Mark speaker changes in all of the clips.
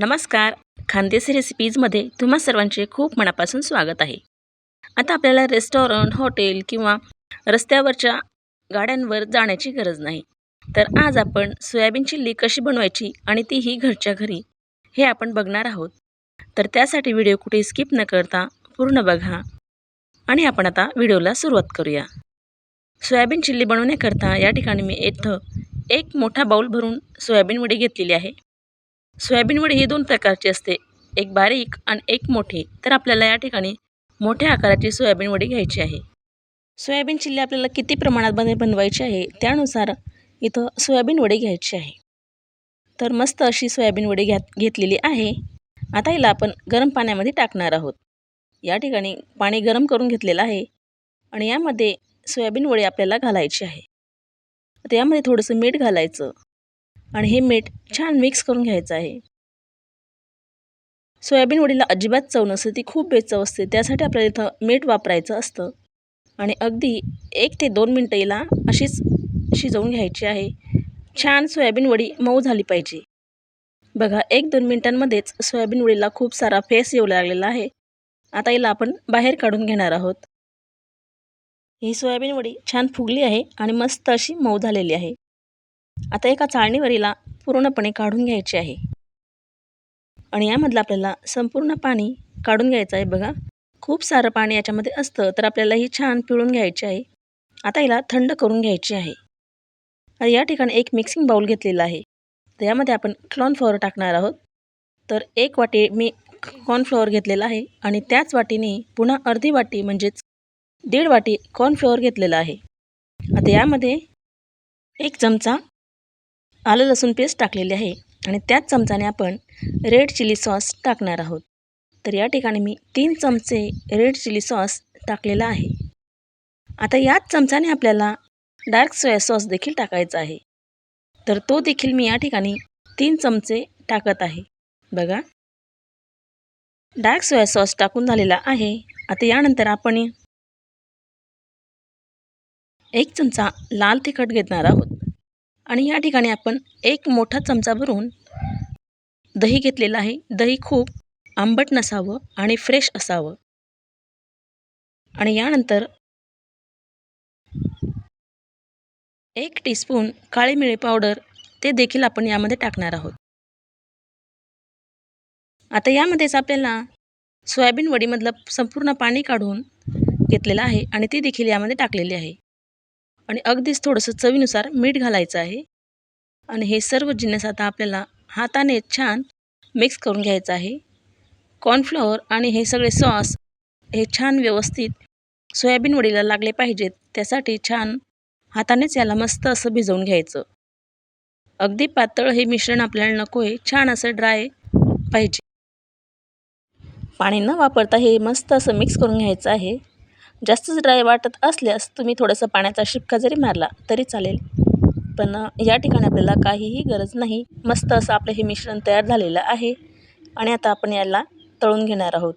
Speaker 1: नमस्कार. खानदेसी रेसिपीजमध्ये तुम्हा सर्वांचे खूप मनापासून स्वागत आहे. आता आपल्याला रेस्टॉरंट हॉटेल किंवा रस्त्यावरच्या गाड्यांवर जाण्याची गरज नाही. तर आज आपण सोयाबीन चिल्ली कशी बनवायची आणि तीही घरच्या घरी हे आपण बघणार आहोत. तर त्यासाठी व्हिडिओ कुठे स्किप न करता पूर्ण बघा. आणि आपण आता व्हिडिओला सुरुवात करूया. सोयाबीन चिल्ली बनवण्याकरता या ठिकाणी मी इथं एक मोठा बाऊल भरून सोयाबीन वडी घेतलेली आहे. सोयाबीन वडी ही दोन प्रकारची असते. एक बारीक आणि एक मोठी. तर आपल्याला या ठिकाणी मोठ्या आकाराची सोयाबीन वडी घ्यायची आहे. सोयाबीन चिल्ली आपल्याला किती प्रमाणात बन बनवायची आहे त्यानुसार इथं सोयाबीन वडी घ्यायची आहे. तर मस्त अशी सोयाबीन वडी घ्या घेतलेली आहे. आता हिला आपण गरम पाण्यामध्ये टाकणार आहोत. या ठिकाणी पाणी गरम करून घेतलेलं आहे आणि यामध्ये सोयाबीन वडी आपल्याला घालायची आहे. आता यामध्ये थोडंसं मीठ घालायचं. आणि हे मीठ छान मिक्स करून घ्यायचं आहे. सोयाबीन वडीला अजिबात चव नसते ती खूप बेचव असते त्यासाठी आपल्याला इथं मीठ वापरायचं असतं. आणि अगदी एक ते दोन मिनटं हिला अशीच शिजवून घ्यायची आहे. छान सोयाबीन वडी मऊ झाली पाहिजे. बघा एक दोन मिनटांमध्येच सोयाबीन वडीला खूप सारा फेस येऊ लागलेला आहे. आता हिला आपण बाहेर काढून घेणार आहोत. ही सोयाबीन वडी छान फुगली आहे आणि मस्त अशी मऊ झालेली आहे. आता एका चाळणीवरीला पूर्णपणे काढून घ्यायची आहे. आणि यामधलं आपल्याला संपूर्ण पाणी काढून घ्यायचं आहे बघा. खूप सारं पाणी याच्यामध्ये असतं तर आपल्याला ही छान पिळून घ्यायची आहे. आता हिला थंड करून घ्यायची आहे. आणि या ठिकाणी एक मिक्सिंग बाऊल घेतलेला आहे. तर यामध्ये आपण कॉर्नफ्लॉवर टाकणार आहोत. तर एक वाटी मी कॉर्नफ्लॉवर घेतलेला आहे आणि त्याच वाटीने पुन्हा अर्धी वाटी म्हणजेच दीड वाटी कॉर्नफ्लॉवर घेतलेला आहे. आता यामध्ये एक चमचा आलं लसूण पेस्ट टाकलेली आहे आणि त्याच चमचाने आपण रेड चिली सॉस टाकणार आहोत. तर या ठिकाणी मी तीन चमचे रेड चिली सॉस टाकलेला आहे. आता याच चमचाने आपल्याला डार्क सोया सॉस देखील टाकायचा आहे. तर तो देखील मी या ठिकाणी तीन चमचे टाकत आहे. बघा. डार्क सोया सॉस टाकून झालेला आहे. आता यानंतर आपण एक चमचा लाल तिखट घेणार आहोत. आणि या ठिकाणी आपण एक मोठा चमचा भरून दही घेतलेलं आहे. दही खूप आंबट नसावं आणि फ्रेश असावं. आणि यानंतर एक टीस्पून काळी मिळी पावडर ते देखील आपण यामध्ये टाकणार आहोत. आता यामध्येच आपल्याला सोयाबीन वडीमधलं संपूर्ण पाणी काढून घेतलेलं आहे आणि ती देखील यामध्ये टाकलेली आहे. आणि अगदीच थोडंसं चवीनुसार मीठ घालायचं आहे. आणि हे सर्व जिन्नस आता आपल्याला हाताने छान मिक्स करून घ्यायचं आहे. कॉर्नफ्लॉवर आणि हे सगळे सॉस हे छान व्यवस्थित सोयाबीन वडीला लागले पाहिजेत. त्यासाठी छान हातानेच याला मस्त असं भिजवून घ्यायचं. अगदी पातळ हे मिश्रण आपल्याला नको आहे छान असं ड्राय पाहिजे. पाणी न वापरता हे मस्त असं मिक्स करून घ्यायचं आहे. जास्तच ड्राय वाटत असल्यास तुम्ही थोडंसं पाण्याचा शिपका जरी मारला तरी चालेल. पण या ठिकाणी आपल्याला काहीही गरज नाही. मस्त असं आपलं हे मिश्रण तयार झालेलं आहे आणि आता आपण याला तळून घेणार आहोत.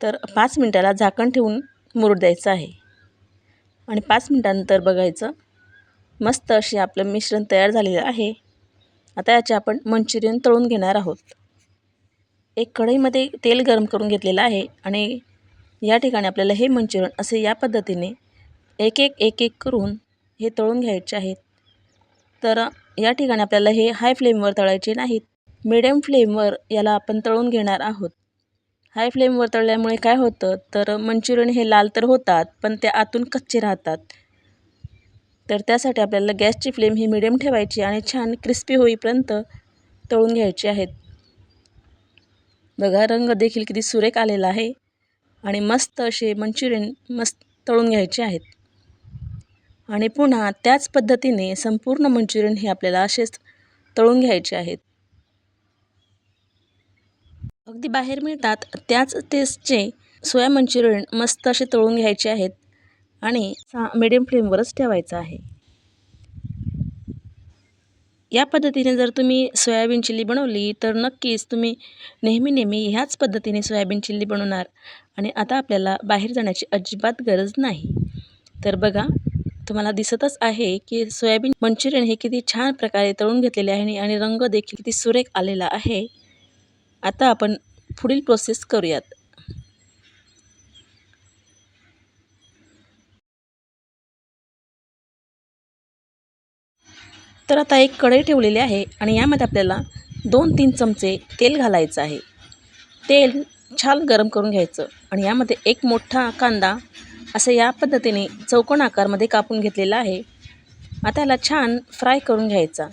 Speaker 1: तर पाच मिनटाला झाकण ठेवून मुरूड द्यायचं आहे. आणि पाच मिनटानंतर बघायचं मस्त असे आपलं मिश्रण तयार झालेलं आहे. आता याचे आपण मंचुरियन तळून घेणार आहोत. एक कढईमध्ये तेल गरम करून घेतलेलं आहे आणि या ठिकाणी आपल्याला हे मंचुरियन असे या पद्धतीने एक एक एक एक करून हे तळून घ्यायचे आहेत. तर या ठिकाणी आपल्याला हे हाय फ्लेमवर तळायचे नाहीत. मिडियम फ्लेमवर याला आपण तळून घेणार आहोत. हाय फ्लेमवर तळल्यामुळे काय होतं? तर मंचुरियन हे लाल तर होतात पण ते आतून कच्चे राहतात. तर त्यासाठी आपल्याला गॅसची फ्लेम ही मिडियम ठेवायची आणि छान क्रिस्पी होईपर्यंत तळून घ्यायचे आहेत. बघा रंग देखील किती सुरेख आलेला आहे. आणि मस्त असे मंचुरियन मस्त तळून घ्यायचे आहेत. आणि पुन्हा त्याच पद्धतीने संपूर्ण मंचुरियन हे आपल्याला असेच तळून घ्यायचे आहेत. अगदी बाहेर मिळतात त्याच टेस्टचे सोया मंचुरियन मस्त असे तळून घ्यायचे आहेत. आणि मिडियम फ्लेमवरच ठेवायचं आहे. या पद्धतीने जर तुम्ही सोयाबीन चिल्ली बनवली तर नक्कीच तुम्ही नेहमी नेहमी ह्याच पद्धतीने सोयाबीन चिल्ली बनवणार. आणि आता आपल्याला बाहेर जाण्याची अजिबात गरज नाही. तर बघा तुम्हाला दिसतच आहे की सोयाबीन मंचुरियन हे किती छान प्रकारे तळून घेतलेले आहे आणि रंग देखील किती सुरेख आलेला आहे. आता आपण पुढील प्रोसेस करूयात. तर आता एक कढई ठेवलेली आहे आणि यामध्ये आपल्याला दोन तीन चमचे तेल घालायचं आहे. तेल छान गरम करून घ्यायचं आणि यामध्ये एक मोठा कांदा असं या पद्धतीने चौकोन आकारमध्ये कापून घेतलेला आहे. आता याला छान फ्राय करून घ्यायचा.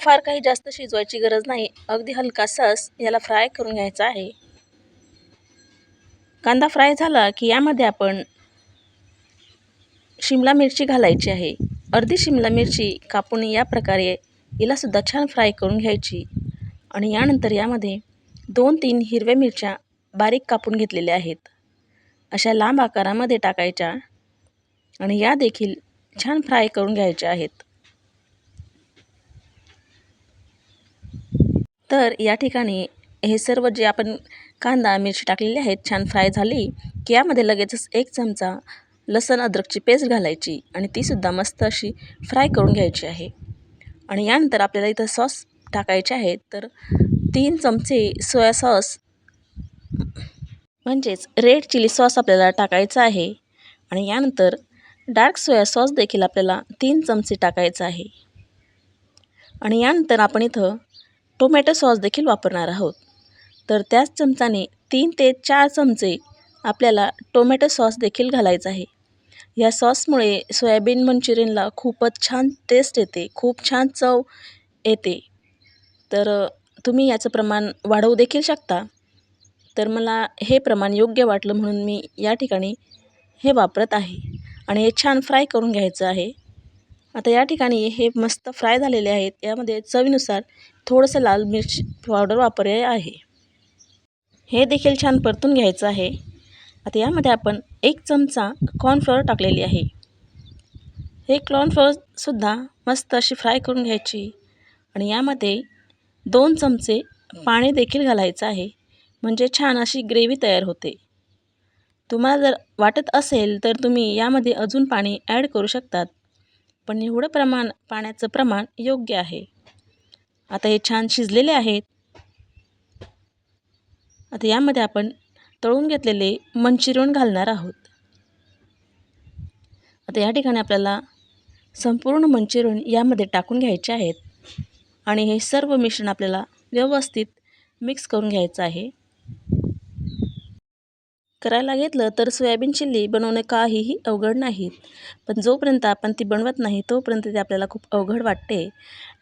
Speaker 1: फार काही जास्त शिजवायची गरज नाही. अगदी हलकासाच याला फ्राय करून घ्यायचा आहे. कांदा फ्राय झाला की यामध्ये आपण शिमला मिरची घालायची आहे. अर्धी शिमला मिरची कापून या प्रकारे हिलासुद्धा छान फ्राय करून घ्यायची. आणि यानंतर यामध्ये दोन तीन हिरव्या मिरच्या बारीक कापून घेतलेल्या आहेत. अशा लांब आकारामध्ये टाकायच्या आणि या देखील छान फ्राय करून घ्यायच्या आहेत. तर या ठिकाणी हे सर्व जे आपण कांदा मिरची टाकलेली आहेत छान फ्राय झाली की यामध्ये लगेचच एक चमचा लसण अद्रकची पेस्ट घालायची आणि तीसुद्धा मस्त अशी फ्राय करून घ्यायची आहे. आणि यानंतर आपल्याला इथं सॉस टाकायचे आहेत. तर तीन चमचे सोया सॉस म्हणजेच रेड चिली सॉस आपल्याला टाकायचा आहे. आणि यानंतर डार्क सोया सॉस देखील आपल्याला तीन चमचे टाकायचा आहे. आणि यानंतर आपण इथं टोमॅटो सॉस देखील वापरणार आहोत. तर त्याच चमचाने तीन ते चार चमचे आपल्याला टोमॅटो सॉस देखील घालायचा आहे. या सॉसमुळे सोयाबीन मंचुरियनला खूपच छान टेस्ट येते खूप छान चव येते. तर तुम्ही याचं प्रमाण वाढवू देखील शकता. तर मला हे प्रमाण योग्य वाटलं म्हणून मी या ठिकाणी हे वापरत आहे. आणि हे छान फ्राय करून घ्यायचं आहे. आता या ठिकाणी हे मस्त फ्राय झालेले आहेत. यामध्ये चवीनुसार थोडंसं लाल मिरची पावडर वापरले आहे. हे देखील छान परतून घ्यायचं आहे. आता यामध्ये आपण एक चमचा कॉर्नफ्लॉवर टाकलेली आहे. हे कॉर्नफ्लॉवरसुद्धा मस्त अशी फ्राय करून घ्यायची आणि यामध्ये दोन चमचे पाणी देखील घालायचं आहे. म्हणजे छान अशी ग्रेव्ही तयार होते. तुम्हाला जर वाटत असेल तर तुम्ही यामध्ये अजून पाणी ॲड करू शकतात. पण एवढं प्रमाण पाण्याचं प्रमाण योग्य आहे. आता हे छान शिजलेले आहेत. आता यामध्ये आपण तळून घेतलेले मंचुरियन घालणार आहोत. आता या ठिकाणी आपल्याला संपूर्ण मंचुरियन यामध्ये टाकून घ्यायचे आहेत आणि हे सर्व मिश्रण आपल्याला व्यवस्थित मिक्स करून घ्यायचं आहे. करायला घेतलं तर सोयाबीन चिल्ली बनवणं काहीही अवघड नाहीत पण जोपर्यंत आपण ती बनवत नाही तोपर्यंत ती आपल्याला खूप अवघड वाटते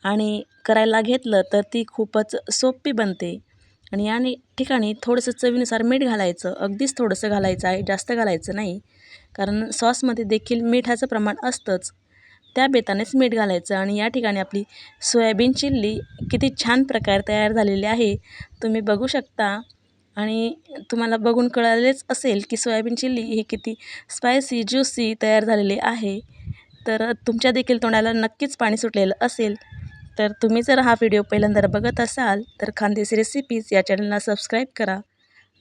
Speaker 1: आणि करायला घेतलं तर ती खूपच सोपी बनते. आणि या ठिकाणी थोडंसं चवीनुसार मीठ घालायचं अगदीच थोडंसं घालायचं आहे जास्त घालायचं नाही. कारण सॉसमध्ये देखील मिठाचं प्रमाण असतंच. त्या बेतानेच मीठ घालायचं आणि या ठिकाणी आपली सोयाबीन चिल्ली किती छान प्रकारे तयार झालेली आहे. तुम्ही बघू शकता. आणि तुम्हाला बघून कळालेच असेल की सोयाबीन चिल्ली ही किती स्पायसी ज्युसी तयार झालेली आहे. तर तुमच्या देखील तोंडाला नक्कीच पाणी सुटलेलं असेल. तर तुम्ही जर हा व्हिडिओ पहिल्यांदा बघत असाल तर खानदेश रेसिपीज या चॅनलला सबस्क्राईब करा.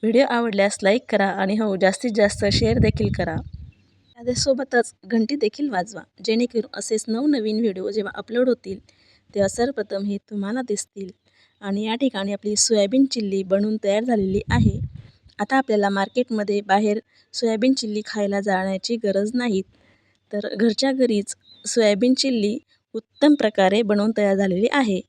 Speaker 1: व्हिडिओ आवडल्यास लाईक करा आणि हो जास्तीत जास्त शेअर देखील करा. त्याच्यासोबतच घंटी देखील वाजवा जेणेकरून असेच नवनवीन व्हिडिओ जेव्हा अपलोड होतील तेव्हा सर्वप्रथम हे तुम्हाला दिसतील. आणि या ठिकाणी आपली सोयाबीन चिल्ली बनवून तयार झालेली आहे. आता आपल्याला मार्केटमध्ये बाहेर सोयाबीन चिल्ली खायला जाण्याची गरज नाहीत तर घरच्या घरीच सोयाबीन चिल्ली उत्तम प्रकारे बनवून तयार झालेली आहे.